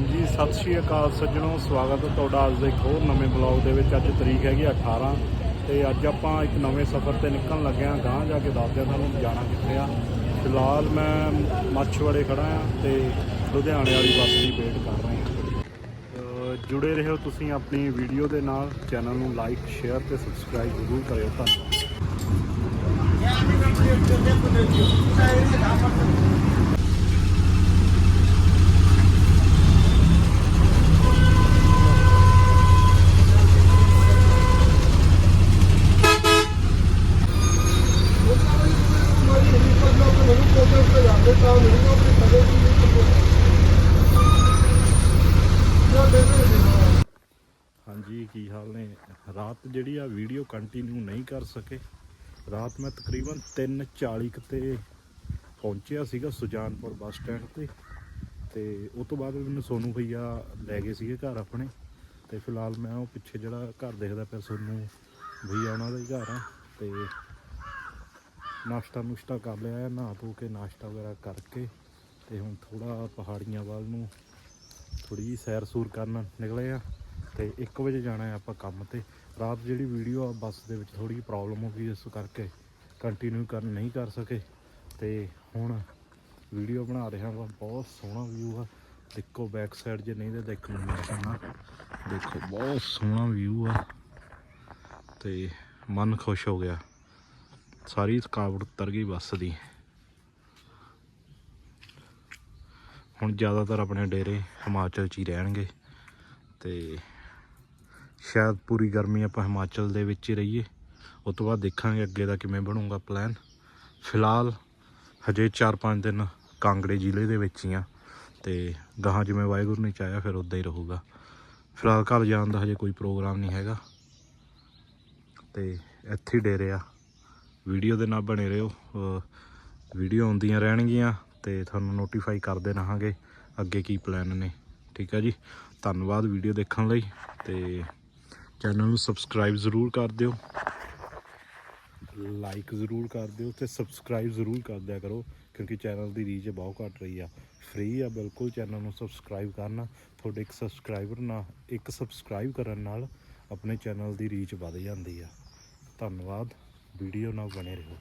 ਹਾਂਜੀ, ਸਤਿ ਸ਼੍ਰੀ ਅਕਾਲ ਸੱਜਣੋ, ਸਵਾਗਤ ਹੈ ਤੁਹਾਡਾ ਅੱਜ ਦੇ ਇੱਕ ਹੋਰ ਨਵੇਂ ਬਲੌਗ ਦੇ ਵਿੱਚ। ਅੱਜ ਤਰੀਕ ਹੈਗੀ 18 ਤੇ ਅੱਜ ਆਪਾਂ ਇੱਕ ਨਵੇਂ ਸਫ਼ਰ ਤੇ ਨਿਕਲਣ ਲੱਗੇ ਹਾਂ, ਗਾਂਹ ਜਾ ਕੇ ਦੱਸਦੇ ਹਾਂ ਤੁਹਾਨੂੰ ਜਾਣਾ ਕਿੱਥੇ ਆ। ਫਿਲਹਾਲ ਮੈਂ ਮੱਛਵਾੜੇ ਖੜਾ ਆ ਤੇ ਲੁਧਿਆਣੇ ਵਾਲੀ ਬੱਸ ਦੀ ਵੇਟ ਕਰ ਰਹੇ ਹਾਂ। ਅਹ ਜੁੜੇ ਰਹੋ ਤੁਸੀਂ ਆਪਣੀ ਵੀਡੀਓ ਦੇ ਨਾਲ, ਚੈਨਲ ਨੂੰ ਲਾਈਕ, ਸ਼ੇਅਰ ਤੇ ਸਬਸਕ੍ਰਾਈਬ ਜ਼ਰੂਰ ਕਰਿਓ, ਧੰਨਵਾਦ। ਹਾਂਜੀ, ਕੀ ਹਾਲ ਨੇ? ਰਾਤ ਜਿਹੜੀ ਆ ਵੀਡੀਓ ਕੰਟੀਨਿਊ ਨਹੀਂ ਕਰ ਸਕੇ। ਰਾਤ ਮੈਂ ਤਕਰੀਬਨ 3:40 ਕੁ ਤੇ ਪਹੁੰਚਿਆ ਸੀਗਾ ਸੁਜਾਨਪੁਰ ਬੱਸ ਸਟੈਂਡ ਤੇ। ਤੇ ਉਸ ਤੋਂ ਬਾਅਦ ਮੈਨੂੰ ਸੋਨੂ ਭਈਆ ਲੈ ਗਏ ਸੀਗੇ ਘਰ ਆਪਣੇ। ਤੇ ਫਿਲਹਾਲ ਮੈਂ ਉਹ ਪਿੱਛੇ ਜਿਹੜਾ ਘਰ ਦੇਖਦਾ ਪਿਆ ਸੋਨੂ ਭਈਆ, ਉਹਨਾਂ ਦਾ ਹੀ ਘਰ ਆ। ਤੇ ਨਾਸ਼ਤਾ ਨੁਸ਼ਤਾ ਕਰ ਲਿਆ ਨਹਾ ਧੋ ਕੇ ਨਾਸ਼ਤਾ ਵਗੈਰਾ ਕਰਕੇ ਤੇ ਹੁਣ ਥੋੜਾ ਪਹਾੜੀਆਂ ਵੱਲ ਨੂੰ ਥੋੜੀ ਜਿਹੀ ਸੈਰ ਸੂਰ ਕਰਨ ਨਿਕਲੇ ਆ ਤੇ 1 ਵਜੇ ਜਾਣਾ ਹੈ ਆਪਾਂ ਕੰਮ ਤੇ। ਰਾਤ ਜਿਹੜੀ ਵੀਡੀਓ ਆ, ਬੱਸ ਦੇ ਵਿੱਚ ਥੋੜੀ ਜਿਹੀ ਪ੍ਰੋਬਲਮ ਹੋ ਗਈ ਇਸ ਕਰਕੇ ਕੰਟੀਨਿਊ ਕਰਨ ਨਹੀਂ ਕਰ ਸਕੇ। ਤੇ ਹੁਣ ਵੀਡੀਓ ਬਣਾ ਰਿਹਾ ਵਾ, ਬਹੁਤ ਸੋਹਣਾ ਵਿਊ ਆ। ਦੇਖੋ ਬੈਕ ਸਾਈਡ ਜੇ ਨਹੀਂ ਤੇ ਦੇਖਣ ਨੂੰ ਮਿਲ ਜਾਣਾ। ਦੇਖੋ, ਬਹੁਤ ਸੋਹਣਾ ਵਿਊ ਆ। ਤੇ ਮਨ ਖੁਸ਼ ਹੋ ਗਿਆ। ਸਾਰੀ ਥਕਾਵਟ ਉਤਰ ਗਈ ਬੱਸ ਦੀ। ਹੁਣ ਜ਼ਿਆਦਾਤਰ ਆਪਣੇ ਡੇਰੇ ਹਿਮਾਚਲ 'ਚ ਹੀ ਰਹਿਣਗੇ ਤੇ ਸ਼ਾਇਦ ਪੂਰੀ ਗਰਮੀ ਆਪਾਂ ਹਿਮਾਚਲ ਦੇ ਵਿੱਚ ਹੀ ਰਹੀਏ। ਉਸ ਤੋਂ ਬਾਅਦ ਦੇਖਾਂਗੇ ਅੱਗੇ ਦਾ ਕਿਵੇਂ ਬਣੂਗਾ ਪਲਾਨ ਫਿਲਹਾਲ ਹਜੇ 4-5 ਦਿਨ ਕਾਂਗੜੇ ਜ਼ਿਲ੍ਹੇ ਦੇ ਵਿੱਚ ਹੀ ਆ ਤੇ ਗਾਹਾਂ ਜਿਵੇਂ ਵਾਹਿਗੁਰੂ ਨੇ ਚਾਹਿਆ ਫਿਰ ਉਦਾਂ ਹੀ ਰਹੂਗਾ। ਫਿਲਹਾਲ ਘਰ ਜਾਣ ਦਾ ਹਜੇ ਕੋਈ ਪ੍ਰੋਗਰਾਮ ਨਹੀਂ ਹੈਗਾ ਤੇ ਇੱਥੇ ਹੀ ਡੇਰੇ ਆ। ਵੀਡੀਓ ਦੇ ਨਾਲ ਬਣੇ ਰਹੋ। ਵੀਡੀਓ ਆਉਂਦੀਆਂ ਰਹਿਣਗੀਆਂ ਤੇ ਤੁਹਾਨੂੰ ਨੋਟੀਫਾਈ ਕਰਦੇ ਰਹਾਂਗੇ ਅੱਗੇ ਕੀ ਪਲਾਨ ਨੇ। ਠੀਕ ਹੈ ਜੀ? ਧੰਨਵਾਦ ਵੀਡੀਓ ਦੇਖਣ ਲਈ ਤੇ ਚੈਨਲ ਨੂੰ ਸਬਸਕ੍ਰਾਈਬ ਜ਼ਰੂਰ ਕਰ ਦਿਓ। ਲਾਈਕ ਜ਼ਰੂਰ ਕਰ ਦਿਓ ਤੇ ਸਬਸਕ੍ਰਾਈਬ ਜ਼ਰੂਰ ਕਰ ਦਿਆ ਕਰੋ ਕਿਉਂਕਿ ਚੈਨਲ ਦੀ ਰੀਚ ਬਹੁਤ ਘੱਟ ਰਹੀ ਆ। ਫ੍ਰੀ ਆ ਬਿਲਕੁਲ ਚੈਨਲ ਨੂੰ ਸਬਸਕ੍ਰਾਈਬ ਕਰਨਾ। ਤੁਹਾਡੇ ਇੱਕ ਸਬਸਕ੍ਰਾਈਬਰ ਨਾਲ ਇੱਕ ਸਬਸਕ੍ਰਾਈਬ ਕਰਨ ਨਾਲ ਆਪਣੇ ਚੈਨਲ ਦੀ ਰੀਚ ਵਧ ਜਾਂਦੀ ਆ। ਧੰਨਵਾਦ। ਵੀਡੀਓ ਨਾਲ ਬਣੇ ਰਹੋ।